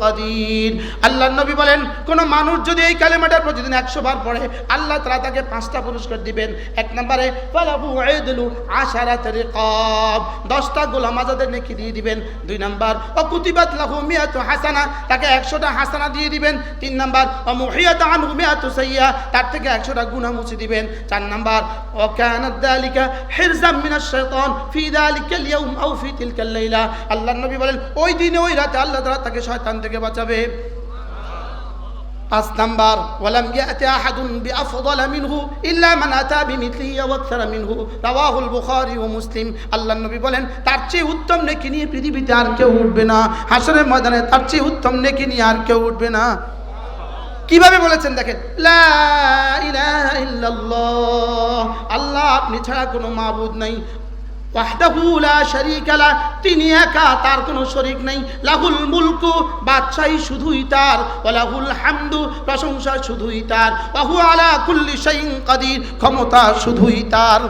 কাদির। আল্লাহ নবী বলেন, কোনো মানুষ যদি এই কালেমাটার প্রতিদিন একশো বার পড়ে, আল্লাহ তারা তাকে পাঁচটা পুরস্কার দিবেন। এক নম্বরে ফালাবু আইদুলু আশারাত দশটা গোলাম আজাদের নেকি দিয়ে দিবেন। দুই নম্বর, ও কুতিবাত লাহু মিয়াতু হাসানা, তাকে একশোটা হাসানা দিয়ে দিবেন। তিন নম্বর, ও মুহিয়াত আনহু মিয়াতু সাইয়া তার থেকে একশোটা গুনাহ মুছে দিবেন। চার নম্বর, ও কানাত দালিকা হিরজাম মিনাশ শাইতান ফি দালিকা আল ইয়াউম আও ফি তিলকা লাইলা। আল্লাহর নবী বলেন, ওই দিনে ওই রাতে আল্লাহ তাআলা তাকে শয়তান থেকে বাঁচাবে। পাঁচ নাম্বার, ওয়ালাম ইয়াতি আহাদুন বিআফদাল মিনহু ইল্লা মান আতা আকসারা মিনহু। রাওয়াহুল বুখারী ও মুসলিম। আল্লাহর নবী বলেন, তার চেয়ে উত্তম নেকি নিয়ে পৃথিবীতে আর কেউ উঠবে না। হাসরের ময়দানে তার চেয়ে উত্তম নেকি নিয়ে আর কেউ উঠবে না। কীভাবে বলেছেন দেখেন? আল্লাহ আপনি ছাড়া কোনো মাবুদ নাই। ওয়াহদাহু লা তিনি একা, তার কোনো শরীক নাই। লাহুল মুলকু, বাদশাহী শুধুই তার। ওয়া লাহুল হামদু, প্রশংসা শুধুই তার। হুয়া আলা কুল্লি শাইইন কাদির, ক্ষমতা শুধুই তার।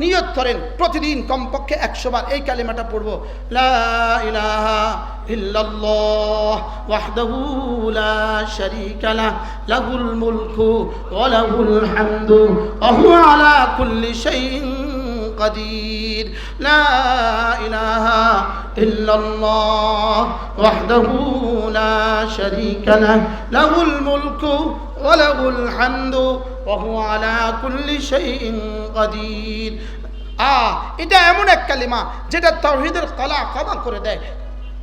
নিয়ত করেন, প্রতিদিন কমপক্ষে একশো বার এই কালেমাটা পড়ব। লাহুল মুলকু, ওয়া লাহুল হামদু আলা কুল্লি শাইইন القدير لا إله إلا الله وحده لا شريك له له الملك وله الحمد وهو على كل شيء قدير আ এটা এমন এক কালিমা যেটা তহিদের কলা ক্ষমা করে দেয়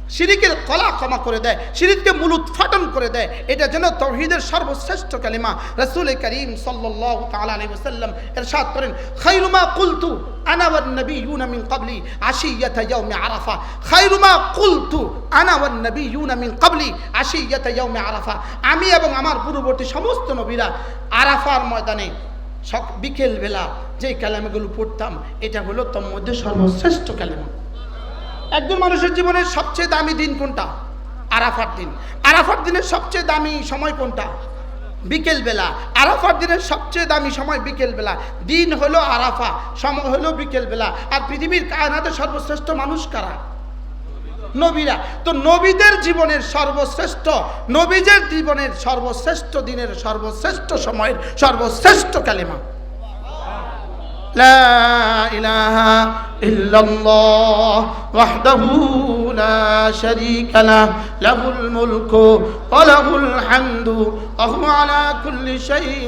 শিরিকের কলা ক্ষমা করে দেয় শিরিককে মূল উৎফাটন করে দেয়। এটা যেন তৌহিদের সর্বশ্রেষ্ঠ কালিমা। রাসূল করিম সাল্লাল্লাহু তাআলা আলাইহি ওয়াসাল্লাম ইরশাদ করেন খায়রুমা কুলতু ওয়ান নাবিয়ুনা মিন ক্বাবলি আশিয়াতা ইয়াউমি আরাফা। খায়রুমা কুলতু আনা ওয়ান নাবিয়ুনা মিন ক্বাবলি আশিয়াতা ইয়াউমি আরাফা। আমি এবং আমার পূর্ববর্তী সমস্ত নবীরা আরাফার ময়দানে বিকেল বেলা যে কালামগুলো পড়তাম, এটা হলো তোর মধ্যে সর্বশ্রেষ্ঠ কালেমা। একজন মানুষের জীবনের সবচেয়ে দামি দিন কোনটা? আরাফার দিন। আরাফার দিনের সবচেয়ে দামি সময় কোনটা? বিকেলবেলা। আরাফার দিনের সবচেয়ে দামি সময় বিকেলবেলা। দিন হলো আরাফা, সময় হলো বিকেলবেলা। আর পৃথিবীর কায়নাতে সর্বশ্রেষ্ঠ মানুষ কারা? নবীরা। তো নবীদের জীবনের সর্বশ্রেষ্ঠ, নবীদের জীবনের সর্বশ্রেষ্ঠ দিনের সর্বশ্রেষ্ঠ সময়ের সর্বশ্রেষ্ঠ কালেমা। إلا الله وحده لا شريك له له الملك وله الحمد وهو على كل شيء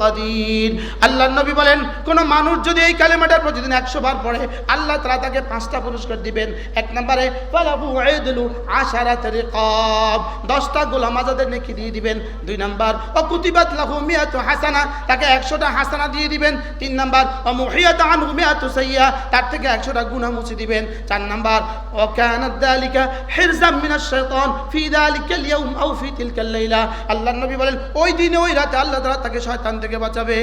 قدير আল্লাহ নবী বলেন কোন মানুষ যদি এই কালেমাটার প্রতিদিন একশো বার পড়ে আল্লাহ তারা তাকে পাঁচটা পুরস্কার দিবেন এক নম্বরে ফালাহু উইদলু আশারাত রিকাব দশটা গোলাম আজাদের নেকি দিয়ে দিবেন দুই নাম্বার ও কুতিবাত লাহু মিয়াতু হাসানা তাকে একশোটা হাসানা দিয়ে দিবেন তিন নাম্বার ও মুহিয়াত আনহু মিয়াতু সাইয়্যা তার থেকে একশোটা গুনাহ মুছে দিবেন। চার নাম্বার ও কানাত যালিকা হিরজাম মিনাশ শাইতান ফি যালিকাল ইয়াউম আও ফি তিলকাল লাইলা। আল্লাহর নবী বলেন, ওই দিনে ওই রাতে আল্লাহ তাআলা তাকে শয়তান থেকে বাঁচাবে।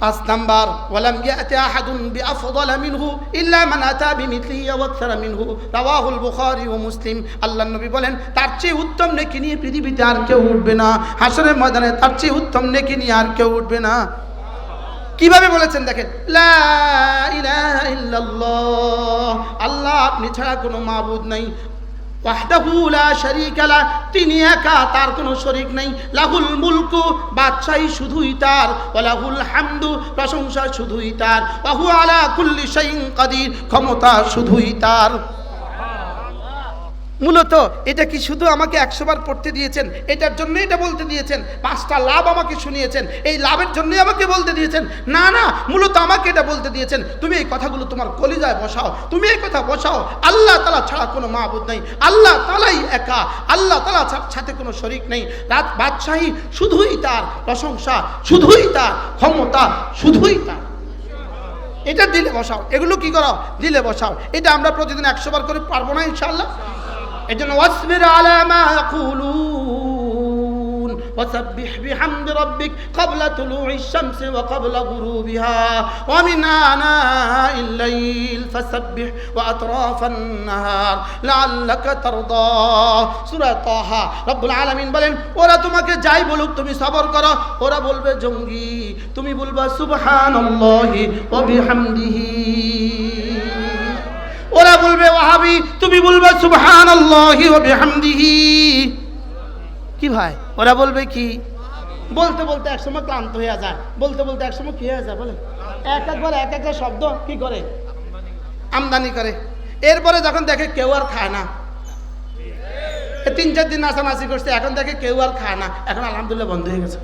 পাঁচ নাম্বার, ওয়ালাম ইয়াতি আহাদুন বিআফদাল মিনহু ইল্লা মান আতা বিমিথলিহি ওয়া আকসারা মিনহু। রাওয়াহুল বুখারী ও মুসলিম। আল্লাহর নবী বলেন, তার চেয়ে উত্তম নেকি নিয়ে পৃথিবীতে আর কেউ উঠবে না। হাসরের ময়দানে তার চেয়ে উত্তম নেকি নিয়ে আর কেউ উঠবে না। কীভাবে বলেছেন দেখেন? আল্লাহ আপনি ছাড়া কোনো মাবুদ নাই। তিনি একা, তার কোনো শরীক নাই। লাহুল মুলকু, বাদশাহী শুধুই তার। লাহুল হামদু, প্রশংসা শুধুই তার। আলা কুল্লি শাইইন কাদির, ক্ষমতা শুধুই তার। মূলত এটা কি শুধু আমাকে একশো বার পড়তে দিয়েছেন? এটার জন্য এটা বলতে দিয়েছেন। পাঁচটা লাভ আমাকে শুনিয়েছেন। এই লাভের জন্যই আমাকে বলতে দিয়েছেন। না না, মূলত আমাকে এটা বলতে দিয়েছেন। তুমি এই কথাগুলো তোমার কলিজায় বসাও। তুমি এই কথা বসাও। আল্লাহ তালা ছাড়া কোনো মাহবুদ নেই। আল্লাহ তালাই একা। আল্লাহ তালা সাথে কোনো শরিক নেই। রাত বাদশাহী শুধুই তার প্রশংসা, শুধুই তার ক্ষমতা, শুধুই তার। এটা দিলে বসাও। এগুলো কি করাও? দিলে বসাও। এটা আমরা প্রতিদিন একশো বার করে পারব না ইনশাল্লাহ এই জন্য ওয়াসবির আলা মা ইয়াকুলুন وسبح بحمد ربك قبل طلوع الشمس وقبل غروبها ومن آناء الليل فسبح وأطراف النهار لعلك ترضى সূরা তাহা রব্বুল আলামিন বলেন ওরা তোমাকে যাই বলুক তুমি সবর করো ওরা বলবে জঙ্গি তুমি বলবা সুবহানাল্লাহি ওয়া বিহামদিহি ওরা বলবে ওয়াহাবি তুমি বলবে বিহামদিহি। কি ভাই? ওরা বলবে কি? বলতে বলতে একসময় ক্লান্ত হয়ে যায়। বলতে বলতে একসময় কি হয়ে যায় বলে এক একবার এক একটা শব্দ কি করে? আমদানি করে। এরপরে যখন দেখে কেউ আর খায় না। তিন চার দিন নাচানাচি করছে, এখন দেখে কেউ আর খায় না। এখন আলহামদুলিল্লাহ বন্ধ হয়ে গেছে।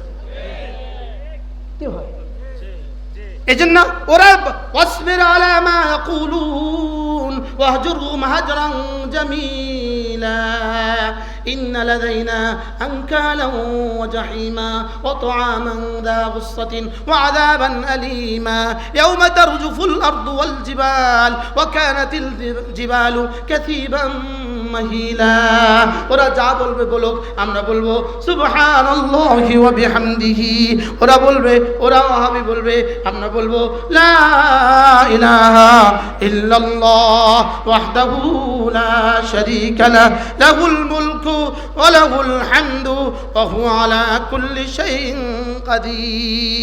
কি হয় এই জন্য ওরা অসবির আলামা ইয়াকুলুন ওয়াহজুরহুম হাজরান জামিলা إن لدينا أنكالا وجحيما وطعاما ذا غصة وعذابا أليما يوم ترجف الأرض والجبال وكانت الجبال كثيبا মহিলা। ওরা যা বলবে বলুক, আমরা বলব, সুবহানাল্লাহি ওয়া বিহামদিহি। ওরা বলবে, ওরা ওয়াহাবি বলবে, আমরা বলব, লা ইলাহা ইল্লাল্লাহ লা শারীকা লা, লাহুল মুলকু ওয়া লাহুল হামদু আলা কুল্লি শাইইন কাদির।